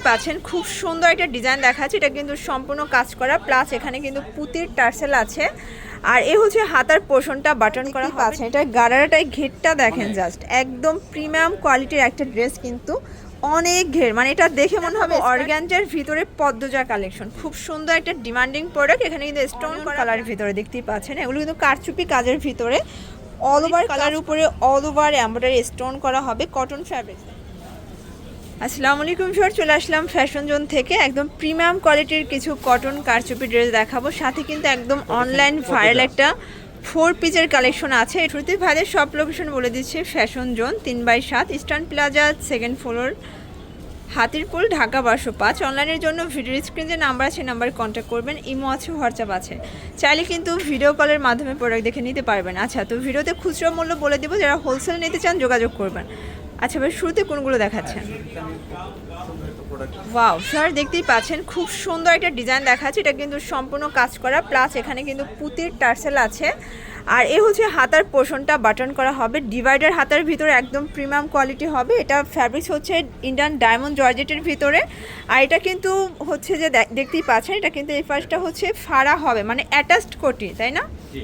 দেখতেই পাচ্ছেন খুব সুন্দর একটা ডিজাইন দেখাচ্ছে। এটা কিন্তু সম্পূর্ণ কাজ করা প্লাস এখানে কিন্তু পুতির টার্সেল আছে। আর এ হচ্ছে হাতার পোষণটা বাটন করা পাচ্ছেন এটা গারারাটাই ঘেরটা দেখেন জাস্ট একদম প্রিমিয়াম কোয়ালিটির একটা ড্রেস কিন্তু অনেক ঘের। মানে এটা দেখে মনে হবে অর্গ্যানজার ভিতরে পদ্মজা কালেকশন খুব সুন্দর একটা ডিমান্ডিং প্রোডাক্ট এখানে কিন্তু স্টোন কালারের ভিতরে দেখতেই পাচ্ছেন। এগুলো কিন্তু কারচুপি কাজের ভিতরে। অল ওভার কালার উপরে অল ওভার এমব্রয়ডারি স্টোন করা হবে। কটন ফ্যাব্রিক আসসালামু আলাইকুম স্যার চলে আসলাম ফ্যাশন জোন থেকে। একদম প্রিমিয়াম কোয়ালিটির কিছু কটন কারচুপি ড্রেস দেখাবো। সাথে কিন্তু একদম অনলাইন ভাইরাল একটা ফোর পিসের কালেকশন আছে। শ্রুতি ভাইদের সব লোকেশন বলে দিচ্ছে ফ্যাশন জোন তিন বাই সাত eastern plaza second floor Hatirpool Dhaka বারোশো পাঁচ। অনলাইনের জন্য ভিডিও স্ক্রিন যে নাম্বার আছে নাম্বারে কন্ট্যাক্ট করবেন। ইমো আছে হোয়াটসঅ্যাপ আছে। চাইলে কিন্তু ভিডিও কলের মাধ্যমে প্রোডাক্ট দেখে নিতে পারবেন। আচ্ছা তো ভিডিওতে খুচরো মূল্য বলে দেবো। যারা হোলসেল নিতে চান যোগাযোগ করবেন। আচ্ছা ভাই শুরুতে কোনগুলো দেখাচ্ছেন? ওয়াও স্যার দেখতেই পাচ্ছেন, খুব সুন্দর একটা ডিজাইন দেখাচ্ছে। এটা কিন্তু সম্পূর্ণ কাজ করা প্লাস এখানে কিন্তু পুতির টার্সেল আছে। আর এ হচ্ছে হাতার পোষণটা বাটন করা হবে। ডিভাইডার হাতার ভিতরে একদম প্রিমিয়াম কোয়ালিটি হবে। এটা ফ্যাব্রিক্স হচ্ছে ইন্ডিয়ান ডায়মন্ড জর্জেটের ভিতরে। আর এটা কিন্তু হচ্ছে যে দেখতেই পাচ্ছেন, এটা কিন্তু এই ফার্স্টটা হচ্ছে ফাড়া হবে মানে অ্যাটাচড কোটি, তাই না?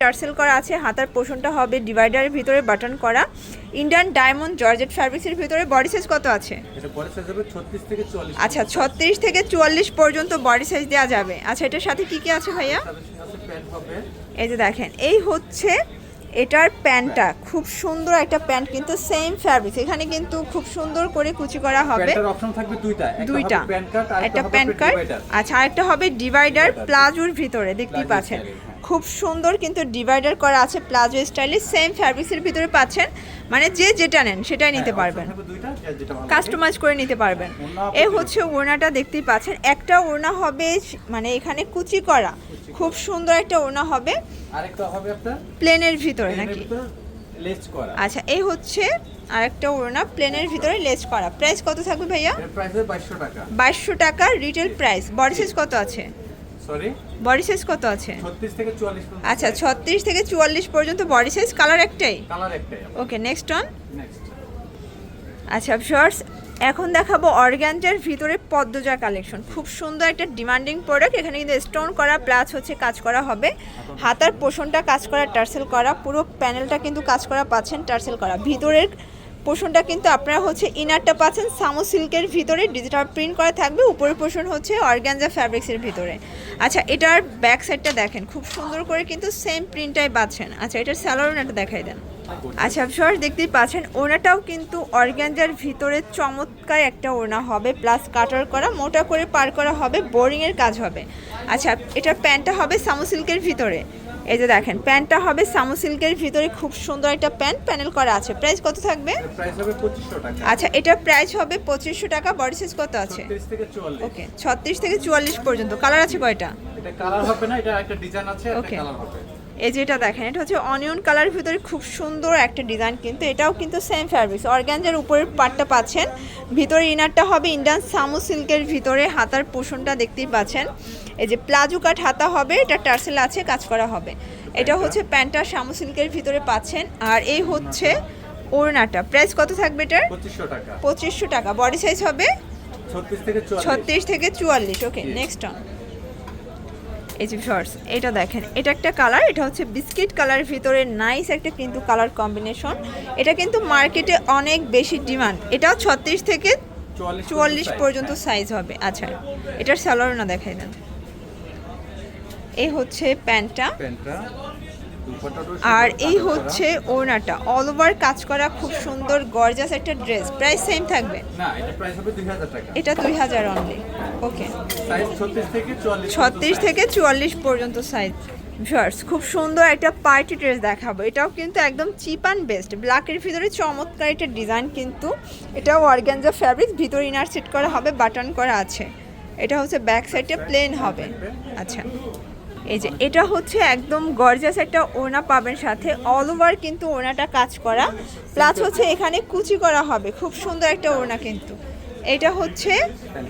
টার্সেল করা আছে হাতার পোষণটা হবে ডিভাইডারের ভিতরে বাটন করা। ইন্ডিয়ান ডায়মন্ড জর্জেট ফ্যাব্রিক্সের ভিতরে বডি সাইজ কত আছে? এটা পরে সাইজ হবে 36 থেকে 44 আচ্ছা ছত্রিশ থেকে চুয়াল্লিশ পর্যন্ত বডি সাইজ দেওয়া যাবে। আচ্ছা এটার সাথে কি কি আছে ভাইয়া? এই যে দেখেন এই হচ্ছে এটার প্যান্টটা। খুব সুন্দর একটা প্যান্ট কিন্তু সেম ফ্যাব্রিক এখানে কিন্তু খুব সুন্দর করে কুচি করা হবে। অপশন থাকবে দুইটা। একটা দুইটা। প্যান্ট একটা প্যান্ট কার্ড আচ্ছা আরেকটা হবে ডিভাইডার। প্লাজোর ভিতরে। দেখতেই পাচ্ছেন। হ্যাঁ। খুব সুন্দর কিন্তু ডিভাইডার করা আছে প্লাজো স্টাইলে সেম ফ্যাব্রিক্সের ভিতরে পাচ্ছেন। মানে যে যেটা নেন সেটাই নিতে পারবেন। দুইটা যে যেটা ভালো লাগে। কাস্টমাইজ করে নিতে পারবেন। এ হচ্ছে ওড়নাটা দেখতেই পাচ্ছেন। একটা ওড়না হবে মানে এখানে কুচি করা। খুব সুন্দর একটা ওড়না হবে। আরেকটা হবে আপনার? প্লেনের ভিতরে নাকি? লেস করা। আচ্ছা এই হচ্ছে আরেকটা ওড়না প্লেনের ভিতরে লেস করা। প্রাইস কত থাকবে ভাইয়া? প্রাইস 2200 টাকা। বাইশশো টাকা রিটেল প্রাইস বডি সাইজ কত আছে? সরি বডি সাইজ কত আছে? 36 থেকে 44 পর্যন্ত। আচ্ছা ছত্রিশ থেকে চুয়াল্লিশ পর্যন্ত বডি সাইজ কালার একটাই? কালার একটাই ওকে নেক্সট অন নেক্সট আচ্ছা শর্টস এখন দেখাবো অর্গ্যানজার ভিতরে পদ্মজা কালেকশন খুব সুন্দর একটা ডিমান্ডিং প্রোডাক্ট এখানে কিন্তু স্টোন করা প্লাস হচ্ছে কাজ করা হবে। হাতার পোষণটা কাজ করা টার্সেল করা। পুরো প্যানেলটা কিন্তু কাজ করা পাচ্ছেন টার্সেল করা। ভিতরের পোষণটা কিন্তু আপনারা হচ্ছে ইনারটা পাচ্ছেন সামো সিল্কের ভিতরে ডিজিটাল প্রিন্ট করা থাকবে, উপরের পোষণ হচ্ছে অর্গ্যানজা ফ্যাব্রিক্সের ভিতরে। আচ্ছা এটার ব্যাক সাইডটা দেখেন, খুব সুন্দর করে কিন্তু সেম প্রিন্টটাই পাচ্ছেন। আচ্ছা এটার স্যালোনাটা দেখাই দেন। আচ্ছা সর দেখতেই পাচ্ছেন, ওনাটাও কিন্তু অর্গ্যানজার ভিতরে চমৎকার একটা ওড়না হবে প্লাস কাটার করা, মোটা করে পার করা হবে বোরিংয়ের কাজ হবে। আচ্ছা এটার প্যান্টটা হবে সামো সিল্কের ভিতরে। এই যে দেখেন প্যান্টটা হবে সামু সিল্কের ভিতরে খুব সুন্দর একটা প্যান্ট প্যানেল করা আছে। প্রাইস কত থাকবে? প্রাইস হবে 2500 টাকা। আচ্ছা এটার প্রাইস হবে পঁচিশশো টাকা বডি সাইজ কত আছে? 36 থেকে 44 ওকে ছত্রিশ থেকে চুয়াল্লিশ পর্যন্ত। কালার আছে কয়টা? এটা কালার হবে না এটা একটা ডিজাইন আছে একটা কালার হবে। এই যেটা দেখেন এটা হচ্ছে অনিয়ন কালার ভিতরে খুব সুন্দর একটা ডিজাইন কিন্তু এটাও কিন্তু সেম ফ্যাব্রিক্স অর্গ্যানজার উপরের পার্টটা পাচ্ছেন। ভিতরে ইনারটা হবে ইন্ডিয়ান সামু সিল্কের ভিতরে হাতার পোষণটা দেখতেই পাচ্ছেন। এই যে প্লাজো কাট হাতা হবে এটা টার্সেল আছে কাজ করা হবে। এটা হচ্ছে প্যান্টটা সামু সিল্কের ভিতরে পাচ্ছেন আর এই হচ্ছে ওড়নাটা। প্রাইস কত থাকবে এটার? 2500 টাকা। পঁচিশশো টাকা। বডি সাইজ হবে? 36 থেকে 44 ছত্রিশ থেকে চুয়াল্লিশ ওকে নেক্সট অন এই যে শর্টস এটা দেখেন এটা একটা কালার এটা হচ্ছে বিস্কিট কালারের ভিতরে নাইস একটা কিন্তু কালার কম্বিনেশন এটা কিন্তু মার্কেটে অনেক বেশি ডিমান্ড এটাও ছত্রিশ থেকে চুয়াল্লিশ পর্যন্ত। সাইজ হবে। আচ্ছা এটার স্যালোয়ার না দেখাই দেন। এই হচ্ছে প্যান্টটা। আর এই হচ্ছে ওড়নাটা। অল ওভার কাজ করা খুব সুন্দর গর্জাস একটা ড্রেস প্রাইস সেম থাকবে? এটা প্রাইস হবে 2000 টাকা। এটা দুই হাজার অনলি ওকে সাইজ 36 থেকে 44 ছত্রিশ থেকে চুয়াল্লিশ পর্যন্ত সাইজ ভিউয়ার্স খুব সুন্দর একটা পার্টি ড্রেস দেখাবো। এটাও কিন্তু একদম চিপ অ্যান্ড বেস্ট ব্ল্যাকের ভিতরে চমৎকার একটা ডিজাইন কিন্তু। এটাও অর্গ্যানজা ফ্যাব্রিক ভিতরে ইনার সেট করা হবে বাটন করা আছে। এটা হচ্ছে ব্যাক সাইডে প্লেন হবে। আচ্ছা। এই যে এটা হচ্ছে একদম গর্জাস একটা ওড়না পাবেন সাথে। অল ওভার কিন্তু ওনাটা কাজ করা। প্লাস হচ্ছে এখানে কুচি করা হবে। খুব সুন্দর একটা ওড়না কিন্তু। এটা হচ্ছে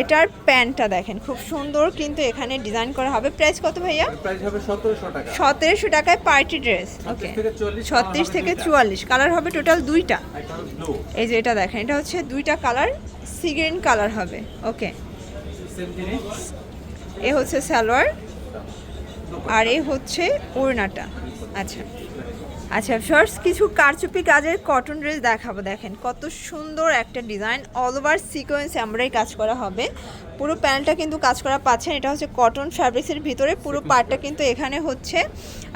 এটার প্যান্টটা দেখেন। খুব সুন্দর কিন্তু এখানে ডিজাইন করা হবে। প্রাইস কত ভাইয়া? প্রাইস হবে 1700 টাকা। সতেরোশো টাকায় পার্টি ড্রেস ওকে 36 থেকে 44 ছত্রিশ থেকে চুয়াল্লিশ। কালার হবে টোটাল দুইটা। এই যে এটা দেখেন এটা হচ্ছে দুইটা কালার সি গ্রিন কালার হবে। ওকে এ হচ্ছে সালোয়ার। আর এ হচ্ছে ওড়নাটা। আচ্ছা। আচ্ছা ফার্স্ট কিছু কারচুপি কাজের কটন ড্রেস দেখাবো দেখেন। কত সুন্দর একটা ডিজাইন অল ওভার সিকোয়েন্স আমরাই কাজ করা হবে। পুরো প্যান্টটা কিন্তু কাজ করা পাচ্ছেন এটা হচ্ছে কটন ফ্যাব্রিক্সের ভিতরে। পুরো পার্টটা কিন্তু এখানে হচ্ছে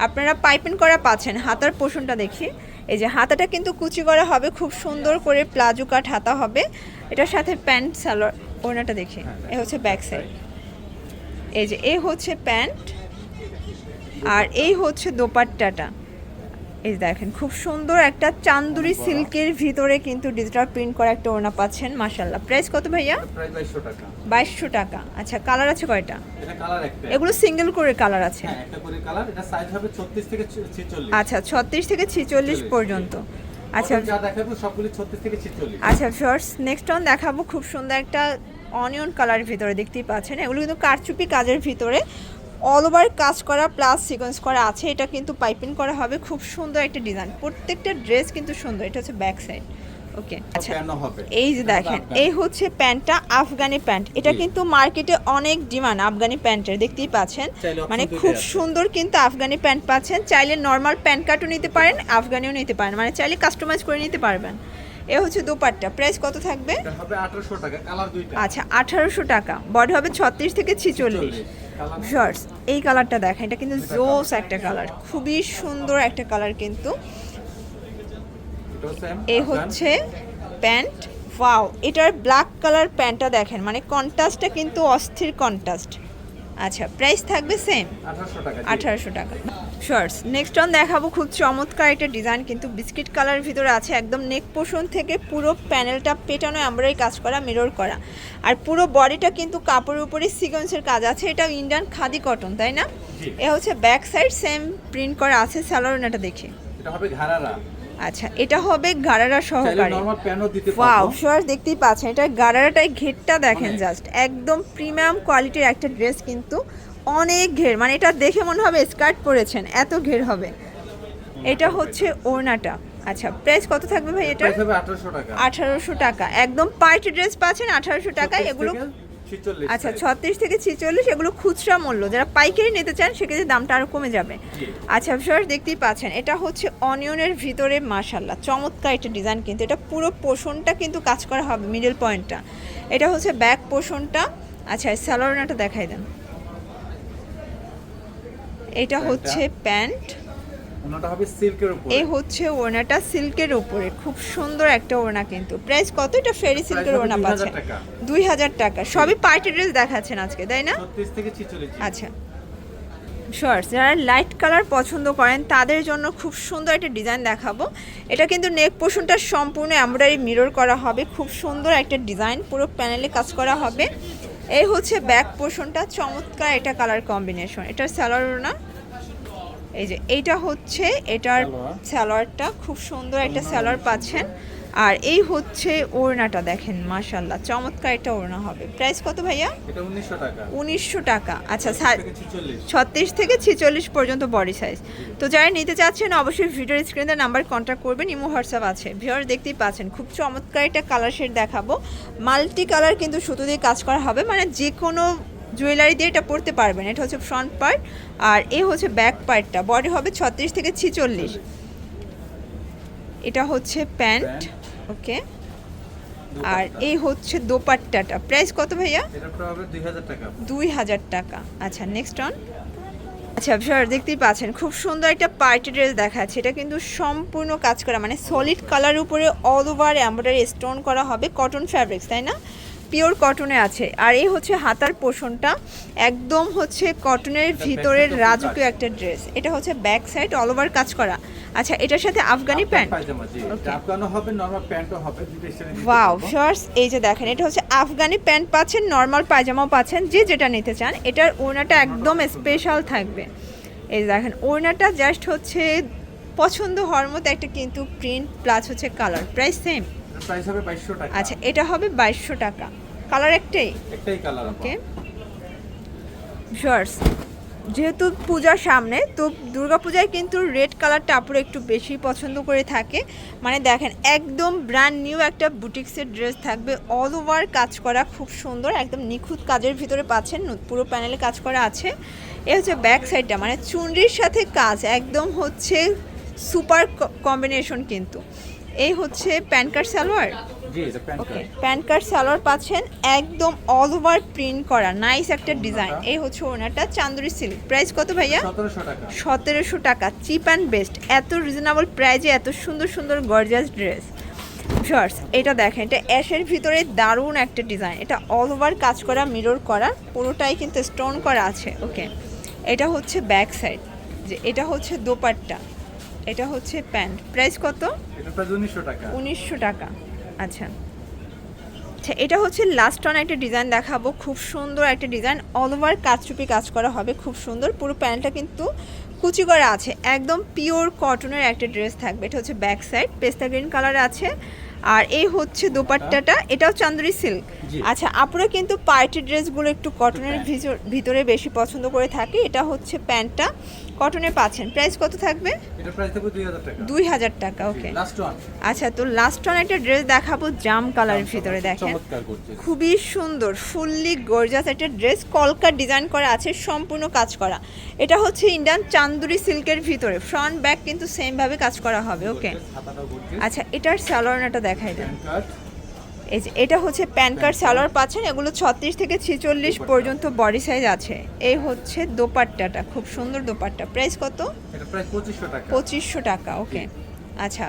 আপনারা পাইপিং করা পাচ্ছেন। হাতার পোষণটা দেখি। এই যে হাতাটা কিন্তু কুচি করা হবে খুব সুন্দর করে প্লাজো কাট হাতা হবে। এটার সাথে প্যান্ট সালোয়ার ওড়নাটা দেখি। এ হচ্ছে ব্যাক সাইড এই যে এ হচ্ছে প্যান্ট আর এই হচ্ছে দোপাট্টাটা। এই দেখেন খুব সুন্দর একটা চান্দুরি সিল্কের ভিতরে কিন্তু ডিজিটাল প্রিন্ট করা একটা ওড়না পাচ্ছেন মাশাল্লাহ প্রাইস কত ভাইয়া? বাইশশো টাকা। আচ্ছা কালার আছে কয়টা? কালার এগুলো সিঙ্গেল করে কালার আছে। হ্যাঁ কালার আচ্ছা ছত্রিশ থেকে ছিচল্লিশ পর্যন্ত। আচ্ছা। আচ্ছা ফার্স্ট নেক্সট অন দেখাবো খুব সুন্দর একটা অনিয়ন কালারের ভিতরে দেখতেই পাচ্ছেন। এগুলো কিন্তু কারচুপি কাজের ভিতরে। অল ওভার কাজ করা প্লাস সিকোয়েন্স করা আছে এটা কিন্তু পাইপিং করা হবে। খুব সুন্দর একটা ডিজাইন প্রত্যেকটা ড্রেস কিন্তু সুন্দর এটা হচ্ছে ব্যাক সাইড ওকে আচ্ছা। এই যে দেখেন এই হচ্ছে প্যান্টটা আফগানি প্যান্ট। এটা কিন্তু মার্কেটে অনেক ডিমান্ড আফগানি প্যান্টের দেখতেই পাচ্ছেন। মানে খুব সুন্দর কিন্তু আফগানি প্যান্ট পাচ্ছেন। চাইলে নর্মাল প্যান্ট কাটও নিতে পারেন আফগানিও নিতে পারেন। মানে চাইলে কাস্টমাইজ করে নিতে পারবেন। এ হচ্ছে দুপাট্টা। প্রাইস কত থাকবে? আচ্ছা আঠারোশো টাকা। বডি হবে ছত্রিশ থেকে ছিচল্লিশ। শর্টস এই কালারটা দেখেন, এটা কিন্তু জোস একটা কালার খুবই সুন্দর একটা কালার কিন্তু। এ হচ্ছে প্যান্ট, ওয়াও, এটার ব্ল্যাক কালার প্যান্টটা দেখেন মানে কন্ট্রাস্টটা কিন্তু অস্থির কন্ট্রাস্ট আচ্ছা প্রাইস থাকবে সেম আঠারোশো টাকা শর্টস নেক্সট অন দেখাবো খুব চমৎকার একটা ডিজাইন কিন্তু বিস্কিট কালার ভিতরে আছে একদম নেক পোষণ থেকে পুরো প্যানেলটা পেটানো আমরাই কাজ করা মিরর করা। আর পুরো বডিটা কিন্তু কাপড়ের উপরে সিকোয়েন্সের কাজ আছে এটা ইন্ডিয়ান খাদি কটন তাই না? এ হচ্ছে ব্যাক সাইড সেম প্রিন্ট করা আছে স্যালোরিনাটা দেখি। এটা হবে ঘাড়ারা। আচ্ছা এটা হবে গারারা চাইলে সহকারে। ওয়াও শোয়ার দেখতেই পাচ্ছেন এটা গারারাটাই ঘেরটা দেখেন জাস্ট একদম প্রিমিয়াম কোয়ালিটির একটা ড্রেস কিন্তু অনেক ঘের মানে এটা দেখে মনে হবে স্কার্ট পরেছেন এত ঘের হবে। এটা হচ্ছে ওড়নাটা। আচ্ছা প্রাইস কত থাকবে ভাই এটা আঠারোশো টাকা। একদম পার্টি ড্রেস পাচ্ছেন আঠারোশো টাকায় এগুলো থেকে 46 আচ্ছা ছত্রিশ থেকে ছিচল্লিশ এগুলো খুচরা মূল্য। যারা পাইকারি নিতে চান সেক্ষেত্রে দামটা আরও কমে যাবে। আচ্ছা ভিউয়ার্স দেখতেই পাচ্ছেন এটা হচ্ছে অনিয়নের ভিতরে মাশাল্লাহ চমৎকার একটা ডিজাইন কিন্তু। এটা পুরো পোষণটা কিন্তু কাজ করা হবে মিডল পয়েন্টটা এটা হচ্ছে ব্যাক পোষণটা। আচ্ছা স্যালোনাটা দেখাই দেন। এটা হচ্ছে প্যান্ট ওনাটা হবে সিল্কের উপর। এই হচ্ছে ওড়নাটা সিল্কের উপরে। খুব সুন্দর একটা ওড়না কিন্তু। প্রাইস কত? এটা ফেরি সিল্কের 2000 পাচ্ছেন টাকা। দুই হাজার টাকা। সবই পার্টি ড্রেস দেখাচ্ছেন আজকে তাই না? থেকে আচ্ছা। শর্টস যারা লাইট কালার পছন্দ করেন তাদের জন্য খুব সুন্দর একটা ডিজাইন দেখাবো। এটা কিন্তু নেক পোষণটা সম্পূর্ণ এমব্রয়ডারি মিরর করা হবে। খুব সুন্দর একটা ডিজাইন পুরো প্যানেলে কাজ করা হবে। এই হচ্ছে ব্যাক পোষণটা চমৎকার এটা কালার কম্বিনেশন এটার স্যালোয়ার না এই যে এইটা হচ্ছে এটার। স্যালোয়ারটা খুব সুন্দর একটা স্যালোয়ার পাচ্ছেন। আর এই হচ্ছে ওড়নাটা দেখেন মাশাল্লাহ চমৎকার একটা ওড়না হবে। প্রাইস কত ভাইয়া? উনিশশো টাকা। আচ্ছা ছত্রিশ থেকে ছেচল্লিশ। পর্যন্ত বডি সাইজ তো যারা নিতে চাচ্ছেন অবশ্যই ভিডিওর স্ক্রিনে নাম্বার কন্ট্যাক্ট করবেন। ইমো হোয়াটসঅ্যাপ আছে। ভিওর দেখতেই পাচ্ছেন খুব চমৎকার একটা কালার শেড দেখাবো। মাল্টি কালার কিন্তু সুতো দিয়ে কাজ করা হবে। মানে যে কোনো জুয়েলারি দিয়ে এটা পরতে পারবেন। এটা হচ্ছে ফ্রন্ট পার্ট আর এ হচ্ছে ব্যাক পার্টটা বডি হবে ছত্রিশ থেকে ছিচল্লিশ। এটা হচ্ছে প্যান্ট ওকে। আর এই হচ্ছে দোপাট্টাটা। প্রাইস কত ভাইয়া? দুই হাজার টাকা। আচ্ছা নেক্সট অন আচ্ছা স্যার দেখতেই পাচ্ছেন খুব সুন্দর একটা পার্টি ড্রেস দেখাচ্ছে। এটা কিন্তু সম্পূর্ণ কাজ করা মানে সলিড কালার উপরে অল ওভার এমব্রয়ডারি স্টোন করা হবে কটন ফ্যাব্রিক্স তাই না? পিওর কটনে আছে। আর এই হচ্ছে হাতার পোষণটা। একদম হচ্ছে কটনের ভিতরের রাজকীয় একটা ড্রেস। এটা হচ্ছে ব্যাক সাইড অল ওভার কাজ করা। আচ্ছা এটার সাথে আফগানি প্যান্ট? হবে নরমাল প্যান্টও হবে ওয়াও। ফার্স্ট এই যে দেখেন এটা হচ্ছে আফগানি প্যান্ট পাচ্ছেন নর্মাল পায়জামাও পাচ্ছেন যে যেটা নিতে চান। এটার ওড়নাটা একদম স্পেশাল থাকবে। এই যে দেখেন ওড়নাটা জাস্ট হচ্ছে পছন্দ হওয়ার মতো একটা কিন্তু প্রিন্ট প্লাস হচ্ছে কালার প্রাইস সেম প্রাইস হবে বাইশশো টাকা। আচ্ছা এটা হবে বাইশশো টাকা। কালার একটাই? একটাই কালার ওকে শর্টস যেহেতু পূজার সামনে তো দুর্গাপূজায় কিন্তু রেড কালারটা আপুরা একটু বেশি পছন্দ করে থাকে। মানে দেখেন একদম ব্র্যান্ড নিউ একটা বুটিক্সের ড্রেস থাকবে। অল ওভার কাজ করা খুব সুন্দর একদম নিখুঁত কাজের ভিতরে পাচ্ছেন। পুরো প্যানেলে কাজ করা আছে। এ হচ্ছে ব্যাক সাইডটা মানে চুনরির সাথে কাজ। একদম হচ্ছে সুপার কম্বিনেশন কিন্তু। এই হচ্ছে PAN card salwar? PAN card. Salwar পাচ্ছেন একদম অল ওভার প্রিন্ট করা নাইস একটা ডিজাইন এই হচ্ছে ওনাটা চান্দুরি সিল্ক প্রাইস কত ভাইয়া? সতেরোশো টাকা। সতেরোশো টাকা চিপ অ্যান্ড বেস্ট এত রিজনেবল প্রাইজে এত সুন্দর সুন্দর গর্জাস ড্রেস শর্টস এটা দেখেন এটা অ্যাশের ভিতরে দারুণ একটা ডিজাইন এটা অল ওভার কাজ করা মিরর করা পুরোটাই কিন্তু স্টোন করা আছে। ওকে এটা হচ্ছে ব্যাক সাইড যে এটা হচ্ছে দোপাট্টা। এটা হচ্ছে প্যান্ট। প্রাইস কত? এটা প্রায় উনিশশো টাকা। উনিশশো টাকা। আচ্ছা। আচ্ছা এটা হচ্ছে লাস্ট অন একটা ডিজাইন দেখাবো। খুব সুন্দর একটা ডিজাইন অল ওভার কাজচুপি কাজ করা হবে খুব সুন্দর। পুরো প্যান্টটা কিন্তু কুচি করা আছে। একদম পিওর কটনের একটা ড্রেস থাকবে। এটা হচ্ছে ব্যাক সাইড পেস্তা গ্রিন কালার আছে। আর এই হচ্ছে দোপাট্টাটা। এটাও চান্দুরি সিল্ক আচ্ছা আপুরা কিন্তু পার্টি ড্রেসগুলো একটু কটনের ভিতরে বেশি পছন্দ করে থাকে। এটা হচ্ছে প্যান্টটা। কটনের পাচ্ছেন। প্রাইস কত থাকবে? এটা প্রাইস থাকবে দুই হাজার টাকা। ওকে। লাস্ট ওয়ান আচ্ছা তো লাস্ট অন একটা ড্রেস দেখাবো জাম কালারের ভিতরে দেখেন। চমৎকার করছে। খুবই সুন্দর ফুললি গর্জাস একটা ড্রেস কলকার ডিজাইন করা আছে সম্পূর্ণ কাজ করা। এটা হচ্ছে ইন্ডিয়ান চান্দুরি সিল্কের ভিতরে ফ্রন্ট ব্যাক কিন্তু সেম ভাবে কাজ করা হবে ওকে আচ্ছা এটার স্যালোয়ারটা দেখাই দেন। এই যে এটা হচ্ছে প্যান কার্ড সালোয়ার পাচ্ছেন এগুলো ছত্রিশ থেকে ছেচল্লিশ পর্যন্ত বডি সাইজ আছে। এই হচ্ছে দোপাট্টাটা খুব সুন্দর দোপাট্টা। প্রাইস কত? পঁচিশশো টাকা। ওকে আচ্ছা।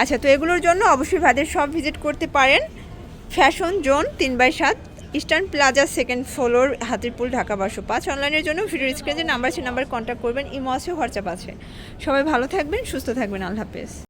আচ্ছা তো এগুলোর জন্য অবশ্যই ভাইদের সব ভিজিট করতে পারেন। ফ্যাশন জোন তিন বাই সাত eastern plaza second floor Hatirpool Dhaka বারোশো পাঁচ। অনলাইনের জন্য ভিডিও স্ক্রিনে যে নাম্বার আছে নাম্বার কন্ট্যাক্ট করবেন। ইমো আছে হোয়াটসঅ্যাপ আছে। সবাই ভালো থাকবেন সুস্থ থাকবেন। আল্লাহ হাফেজ।